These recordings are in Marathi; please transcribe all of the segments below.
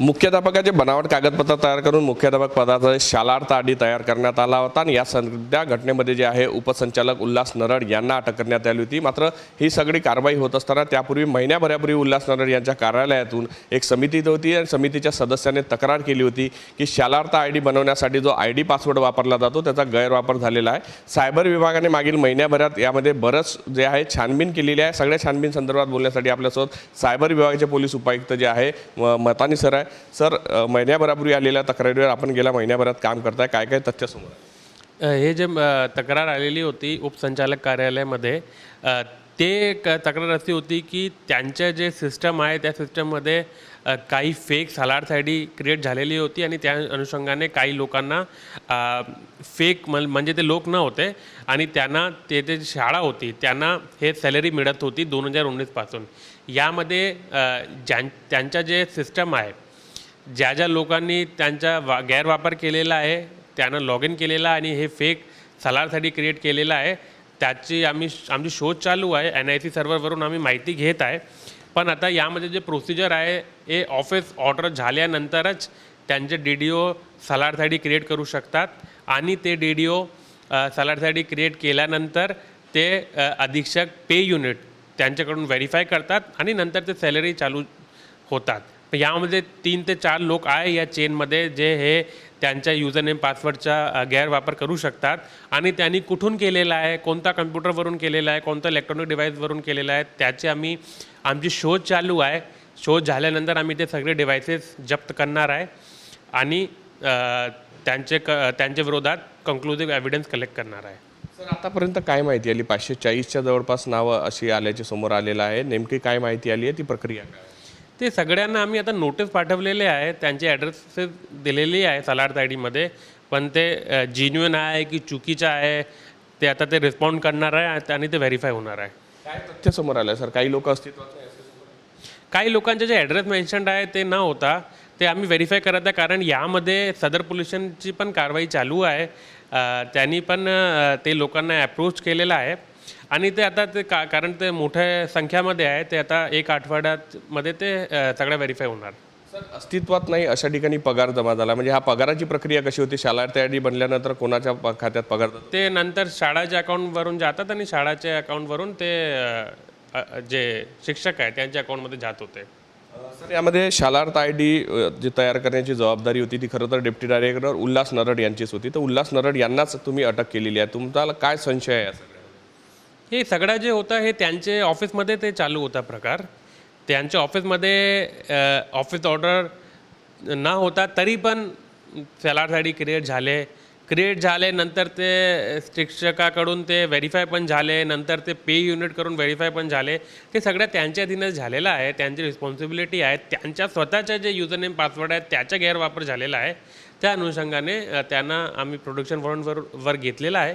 मुख्याध्यापकाचे बनावट कागदपत्र तयार करून मुख्याध्यापक पदाचा शालार्थ आधी तयार करण्यात आला होता आणि या सध्या घटनेमध्ये जे आहे उपसंचालक उल्हास नरड यांना अटक करण्यात आली होती. मात्र ही सगळी कारवाई होत असताना त्यापूर्वी महिन्याभरापूर्वी उल्हास नरड यांच्या कार्यालयातून एक समिती होती आणि समितीच्या सदस्याने तक्रार केली होती की शालार्थ आय डी बनवण्यासाठी जो आय डी पासवर्ड वापरला जातो त्याचा गैरवापर झालेला आहे. सायबर विभागाने मागील महिन्याभरात यामध्ये बरंच जे आहे छानबीन केलेली आहे. सगळ्या छानबीन संदर्भात बोलण्यासाठी आपल्यासोबत सायबर विभागाचे पोलीस उपायुक्त जे आहे म- मतानी सर आहे. सर महिन्याभरापूर्वी आलेल्या तक्रारीवर आपण गेल्या महिन्याभरात काम करताय. काय काय तथ्य समोर हे जे तक्रार आलेली होती उपसंचालक कार्यालयामध्ये ते एक तक्रार अशी होती की त्यांच्या जे सिस्टम आहे त्या सिस्टममध्ये काही फेक सलाड सायडी क्रिएट झालेली होती आणि त्या अनुषंगाने काही लोकांना फेक म्हणजे ते लोक न होते आणि त्यांना ते जे शाळा होती त्यांना हे सॅलरी मिळत होती दोन हजार उन्नीसपासून यामध्ये ज्यां त्यांच्या जे सिस्टम आहे ज्या ज्या लोकांनी त्यांचा वा गैरवापर केलेला आहे त्यांना लॉग इन केलेला आणि हे फेक सलारसाठी क्रिएट केलेलं आहे त्याची आम्ही आमची शोध चालू आहे एन आय सी सर्व्हरवरून आम्ही माहिती घेत आहे. पण आता यामध्ये जे प्रोसिजर आहे हे ऑफिस ऑर्डर झाल्यानंतरच त्यांचे डी डी ओ सलारसाठी क्रिएट करू शकतात आणि ते डी डी ओ सलारसाठी क्रिएट केल्यानंतर ते अधीक्षक पे युनिट त्यांच्याकडून व्हेरीफाय करतात आणि नंतर ते सॅलरी चालू होतात. यामध्ये तीन ते चार लोक आहे या चेनमध्ये जे हे त्यांच्या युजर नेम पासवर्डचा गैरवापर करू शकतात. आणि त्यांनी कुठून केलेला आहे कोणता कम्प्युटरवरून केलेला आहे कोणत्या इलेक्ट्रॉनिक डिव्हाइसवरून केलेला आहे त्याचे आम्ही आमची शोध चालू आहे. शोध झाल्यानंतर आम्ही ते सगळे डिव्हायसेस जप्त करणार आहे. आणि त्यांचे क त्यांच्या विरोधात कंक्लुझिव्ह एव्हिडन्स कलेक्ट करणार आहे. सर आतापर्यंत काय माहिती आली? पाचशे चाळीसच्या जवळपास नावं अशी आल्याची समोर आलेलं आहे. नेमकी काय माहिती आली आहे? ती प्रक्रिया काय ते सगळ्यांना आम्ही आता नोटीस पाठवलेले आहे त्यांचे ॲड्रेसेस दिलेली आहे सलार्थ आय डीमध्ये पण ते जिन्युअन आहे की चुकीचं आहे ते आता ते रिस्पॉन्ड करणार आहे आणि ते व्हेरीफाय होणार आहे. काय तथ्य समोर आलं सर? काही लोक अस्तित्वात काही लोकांचे जे ॲड्रेस मेन्शन्ड आहे ते न होता ते आम्ही व्हेरीफाय करत आहे. कारण यामध्ये सदर पोल्युशनची पण कारवाई चालू आहे. त्यांनी पण ते लोकांना अप्रोच केलेला आहे. आणि ते आता ते का कारण ते मोठ्या संख्यामध्ये आहे ते आता एक आठवड्यात मध्ये ते अ, सगळं व्हेरीफाय होणार. सर अस्तित्वात नाही अशा ठिकाणी पगार जमा झाला? म्हणजे हा पगाराची प्रक्रिया कशी होती? तयारी बनल्यानंतर कोणाच्या प- खात्यात पगार जातो? ते नंतर शाळाच्या अकाउंटवरून जातात आणि शाळाच्या अकाउंटवरून ते अ, अ, जे शिक्षक आहे त्यांच्या अकाउंटमध्ये जात होते. सर यामध्ये शालार्थ आय डी जी तयार करण्याची जबाबदारी होती ती खरं तर डेप्टी डायरेक्टर उल्हास नरड यांचीच होती. तर उल्हास नरड यांनाच तुम्ही अटक केलेली आहे. तुमचा काय संशय आहे सगळ्यामध्ये? हे सगळं जे होतं हे त्यांचे ऑफिसमध्ये ते चालू होता प्रकार. त्यांच्या ऑफिसमध्ये ऑफिस ऑर्डर न होता तरी पण सॅलाडसाठी क्रिएट झाले. क्रिएट झाले नंतर ते शिक्षकाकडून ते व्हेरीफाय पण झाले नंतर ते पे युनिट करून व्हेरीफाय पण झाले. ते सगळं त्यांच्या अधीनच झालेलं आहे त्यांची रिस्पॉन्सिबिलिटी आहे. त्यांच्या स्वतःच्या जे युजर नेम पासवर्ड आहेत त्याचा गैरवापर झालेला आहे. त्या अनुषंगाने त्यांना आम्ही प्रोडक्शन वॉरंटवर वर घेतलेला आहे.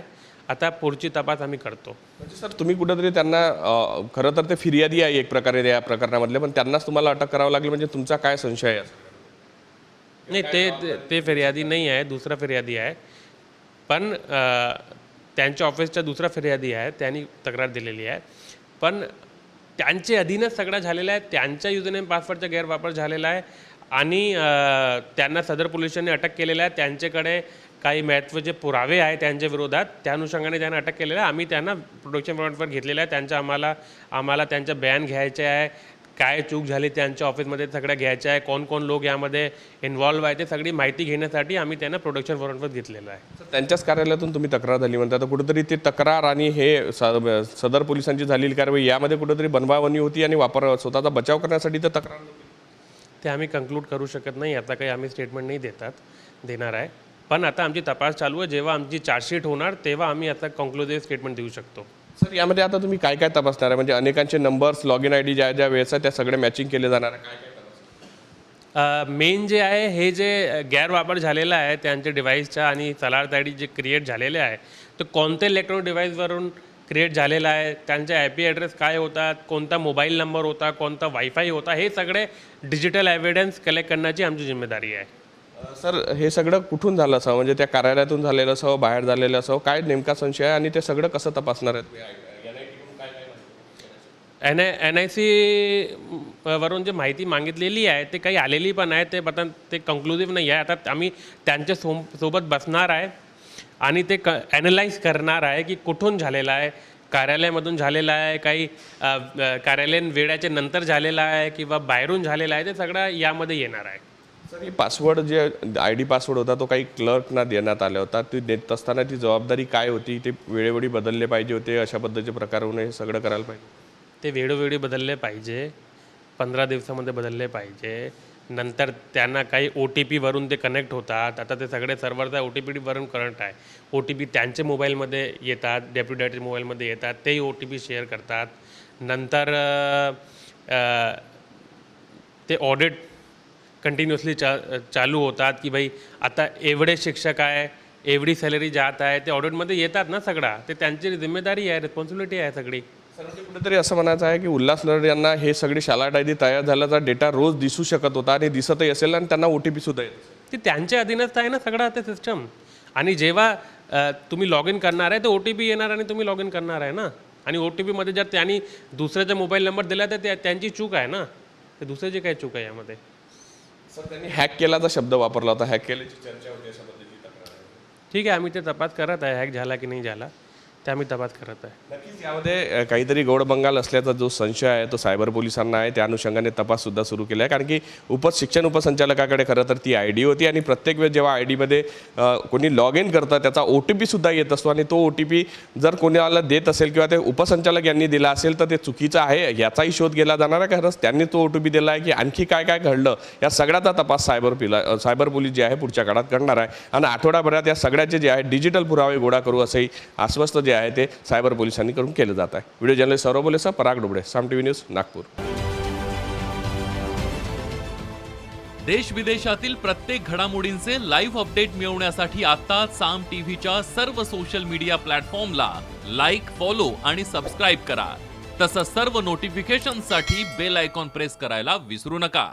आता पुढची तपास आम्ही करतो. म्हणजे सर तुम्ही कुठेतरी त्यांना अ, खरं तर ते फिर्यादी आहे एक प्रकारे या प्रकरणामधले पण त्यांनाच तुम्हाला अटक करावं लागली म्हणजे तुमचा काय संशय आहे? नाही ते ते- ते फिर्यादी नाही आहे दुसरा फिर्यादी आहे. पण अ, त्यांच्या ऑफिसचा दुसरा फिर्यादी आहे त्यांनी तक्रार दिलेली आहे. पण त्यांचे अधीनच सगळं झालेलं आहे त्यांच्या युजरनेम पासवर्डचा गैरवापर झालेला आहे. आणि अ, त्यांना सदर पोलिसांनी अटक केलेलं आहे त्यांच्याकडे काही महत्त्वाचे पुरावे आहे त्यांच्या विरोधात त्या अनुषंगाने त्यांना अटक केलेलं आहे. आम्ही त्यांना प्रोडक्शन वॉरंटवर घेतलेलं आहे. त्यांच्या आम्हाला आम्हाला त्यांचं बयान घ्यायचे आहे. काय चूक झाली त्यांच्या ऑफिसमध्ये सगळ्या घ्यायच्या आहे. कोण कोण लोक यामध्ये इन्व्हॉल्व आहे ते सगळी माहिती घेण्यासाठी आम्ही त्यांना प्रोडक्शन वॉरंटवर घेतलेलं आहे. त्यांच्याच कार्यालयातून तुम्ही तक्रार झाली म्हणता. तर कुठेतरी ते तक्रार आणि हे सदर पोलिसांची झालेली कारवाई यामध्ये कुठेतरी बनवावणी होती आणि वापर स्वतःचा बचाव करण्यासाठी ते तक्रार. ते आम्ही कन्क्लूड करू शकत नाही. आता काही आम्ही स्टेटमेंट नाही देतात देणार आहे. पण आता आमची तपास चालू आहे. जेव्हा आमची चार्जशीट होणार तेव्हा आम्ही आता कन्क्लुझिव्ह स्टेटमेंट देऊ शकतो. सर यामध्ये आता तुम्ही काय काय तपासणार आहे? म्हणजे अनेकांचे numbers log in I D ज्या ज्या वेळेस आहे त्या सगळे मॅचिंग केले जाणार आहे. काय काय तपासणार? मेन जे आहे हे जे गैरवापर झालेला आहे त्यांच्या डिव्हाइसचा आणि सलार्थ आय डी जे क्रिएट झालेले आहे तर कोणत्या इलेक्ट्रॉनिक डिव्हाइसवरून क्रिएट झालेला आहे? त्यांचा आय पी ॲड्रेस काय होता कोणता मोबाईल नंबर होता? कोणता वायफाय होता? हे सगळे डिजिटल एव्हिडन्स कलेक्ट करण्याची आमची जिम्मेदारी आहे. सर हे सगळं कुठून झालं असावं म्हणजे त्या कार्यालयातून झालेलं असावं बाहेर झालेलं असावं काय नेमका संशय आहे आणि ते सगळं कसं तपासणार आहेत? N I N I C वरून जे माहिती मागितलेली आहे ते काही आलेली पण आहे ते पण ते कन्क्लुझिव्ह नाही आहे. आता आम्ही त्यांच्या सो सोबत बसणार आहे आणि ते क ॲनलाईज करणार आहे की कुठून झालेलं आहे कार्यालयामधून झालेलं आहे काही कार्यालयीन वेळाच्या नंतर झालेलं आहे किंवा बाहेरून झालेलं आहे ते सगळं यामध्ये येणार आहे. सर पासवर्ड जे आय डी पासवर्ड होता तो काही क्लर्कना देण्यात आला होता. ती देत असताना ती जबाबदारी काय होती? ते वेळोवेळी बदलले पाहिजे होते अशा पद्धतीचे प्रकार होऊ नये हे सगळं करायला पाहिजे. ते वेळोवेळी बदलले पाहिजे पंधरा दिवसामध्ये बदलले पाहिजे. नंतर त्यांना काही ओ टी पीवरून ते कनेक्ट होतात. आता ते सगळे सर्व्हरचा ओ टी पीवरून करंट आहे. ओ टी पी त्यांचे मोबाईलमध्ये येतात डेप्युटेडच्या मोबाईलमध्ये येतात तेही ओ टी पी शेअर करतात. नंतर ते ऑडिट कंटिन्युअसली चा चालू होतात की भाई आता एवढे शिक्षक आहे एवढी सॅलरी जात आहे ते ऑडिटमध्ये येतात ना सगळा ते त्यांची जिम्मेदारी आहे रिस्पॉन्सिबिलिटी आहे सगळी. म्हणजे कुठेतरी असं म्हणायचं आहे की उल्हास नरड यांना हे सगळी शाला डायरी तयार झाल्याचा डेटा रोज दिसू शकत होता आणि दिसतही असेल आणि त्यांना ओ टी पी सुद्धा येत. ते त्यांच्या अधीनच आहे ना सगळं ते सिस्टम आणि जेव्हा तुम्ही लॉग इन करणार आहे तर ओ टी पी येणार आणि तुम्ही लॉग इन करणार आहे ना. आणि ओ टी पीमध्ये जर त्यांनी दुसऱ्याचा मोबाईल नंबर दिला तर त्या- त्यांची चूक आहे ना. ते दुसऱ्याची काय चूक आहे यामध्ये? सर त्यांनी हॅक केल्याचा शब्द वापरला होता हॅक केल्याची चर्चा होती अशा पद्धतीची तक्रार आहे. ठीक आहे आम्ही ते तपास करत आहे हॅक झाला की नाही झाला ते आम्ही तपास करत आहे. नक्कीच यामध्ये अ, काहीतरी गौडबंगाल असल्याचा जो संशय आहे तो सायबर पोलिसांना आहे. त्या अनुषंगाने तपास सुद्धा सुरू केला आहे. कारण की उप शिक्षण उपसंचालकाकडे खरं तर ती आय डी होती आणि प्रत्येक वेळ जेव्हा आय डीमध्ये कोणी लॉग इन करतं त्याचा ओ टी पी सुद्धा येत असतो. आणि तो ओ टी पी जर कोणाला देत असेल किंवा ते उपसंचालक यांनी दिला असेल तर ते चुकीचं आहे. याचाही शोध केला जाणार आहे. खरंच त्यांनी तो ओ टी पी दिला आहे की आणखी काय काय घडलं या सगळ्याचा तपास सायबर पिला सायबर पोलीस जे आहे पुढच्या काळात करणार आहे. आणि आठवड्याभरात या सगळ्याचे जे आहे डिजिटल पुरावे गोळा करू असंही आश्वस्त जे आहे ते सायबर पोलिसांनी करून केलं जात आहे. Video journalist Saurabh Bolesa Parag Dobde Saam T V news Nagpur. देश विदेशातील प्रत्येक घडामोडींचे लाईव्ह अपडेट मिळवण्यासाठी आता साम टीव्हीच्या सर्व सोशल मीडिया प्लॅटफॉर्मला लाईक फॉलो आणि सबस्क्राईब करा. तसंच सर्व नोटिफिकेशनसाठी बेल आयकॉन प्रेस करायला विसरू नका.